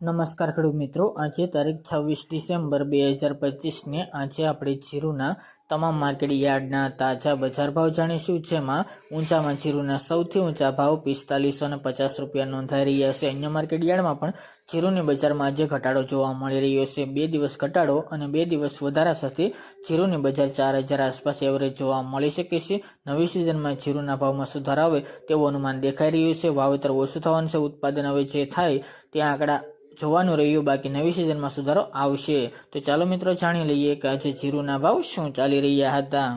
નમસ્કાર ખેડૂત મિત્રો. આજે તારીખ છવ્વીસ ડિસેમ્બર બે હજાર પચીસને આજે આપણે જીરુના તમામ માર્કેટ યાર્ડના તાજા બજાર ભાવ જાણીશું, જેમાં ઊંચામાં જીરુના સૌથી ઊંચા ભાવ પિસ્તાલીસો ને પચાસ રૂપિયા નોંધાઈ રહ્યા છે. અન્ય માર્કેટ યાર્ડમાં પણ જીરુની બજારમાં આજે ઘટાડો જોવા મળી રહ્યો છે. બે દિવસ ઘટાડો અને બે દિવસ વધારા સાથે જીરુની બજાર ચાર હજાર આસપાસ એવરેજ જોવા મળી શકે છે. નવી સિઝનમાં જીરુના ભાવમાં સુધાર આવે તેવું અનુમાન દેખાઈ રહ્યું છે. વાવેતર ઓછું થવાનું છે, ઉત્પાદન હવે જે થાય તે આંકડા જોવાનું રહ્યું. બાકી નવી સિઝનમાં સુધારો આવશે. તો ચાલો મિત્રો જાણી લઈએ કે આજે જીરુના ભાવ શું ચાલી રહ્યા હતા.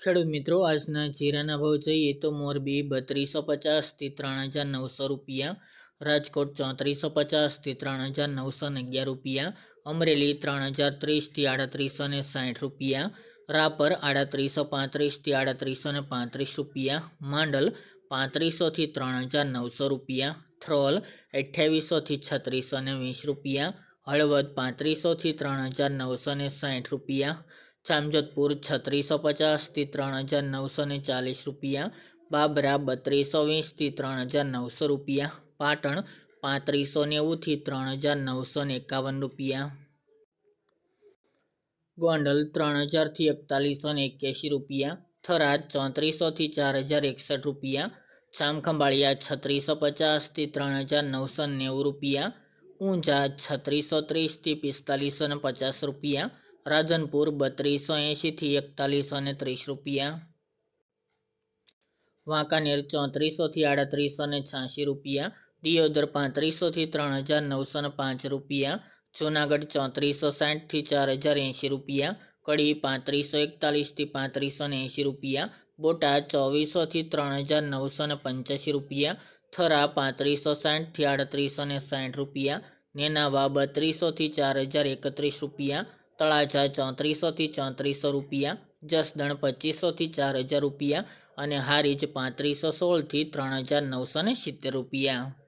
ખેડૂત મિત્રો, આજના જીરાના ભાવ જોઈએ તો મોરબી બત્રીસો પચાસથી ત્રણ રૂપિયા, રાજકોટ ચોત્રીસો પચાસથી ત્રણ હજાર નવસો ને અગિયાર રૂપિયા, અમરેલી ત્રણ હજાર ત્રીસથી આડત્રીસો ને સાઠ રૂપિયા, રાપર આડત્રીસો પાંત્રીસથી આડત્રીસો ને પાંત્રીસ રૂપિયા, માંડલ પાંત્રીસોથી ત્રણ હજાર નવસો રૂપિયા, થ્રોલ અઠ્યાવીસોથી છત્રીસો ને વીસ રૂપિયા, હળવદ પાંત્રીસોથી ત્રણ હજાર નવસો ને સાઠ રૂપિયા, જામજોધપુર છત્રીસો પચાસથી ત્રણ હજાર નવસો ને ચાલીસ રૂપિયા, બાબરા બત્રીસો વીસથી ત્રણ હજાર નવસો રૂપિયા, પાટણ પાંત્રીસો નેવુંથી ત્રણ હજાર નવસો ને એકાવન રૂપિયા. ગોંડલ ત્રણ હજારથી એકતાલીસો ને એક્યાસી રૂપિયા થરાદ ચોત્રીસોથી ચાર હજાર એકસઠ રૂપિયા, જામખંભાળિયા છત્રીસો પચાસથી ત્રણ હજાર નવસો નેવું રૂપિયા, ઊંઝા છત્રીસો ત્રીસથી પિસ્તાલીસો ને પચાસ રૂપિયા, રાધનપુર બત્રીસો એંશીથી એકતાલીસો ને ત્રીસ રૂપિયા. વાંકાનેર ચોત્રીસોથી આડત્રીસો ને છ્યાસી રૂપિયા, દિયોદર પાંત્રીસોથી ત્રણ હજાર નવસો ને પાંચ રૂપિયા, જૂનાગઢ ચોત્રીસો સાઠથી ચાર હજાર એંશી રૂપિયા કડી પાંત્રીસો એકતાલીસથી પાંત્રીસો ને એંશી રૂપિયા બોટાદ ચોવીસોથી ત્રણ હજાર નવસો ને પંચ્યાસી રૂપિયા, થરા પાંત્રીસો સાઠથી આડત્રીસો ને સાઠ રૂપિયા, નેનાવા બત્રીસોથી ચાર હજાર એકત્રીસ રૂપિયા, તળાજા ચોત્રીસોથી ચોત્રીસો રૂપિયા, જસદણ પચીસોથી ચાર હજાર રૂપિયા અને હારીજ પાંત્રીસો સોળથી ત્રણ હજાર નવસો ને સિત્તેર રૂપિયા.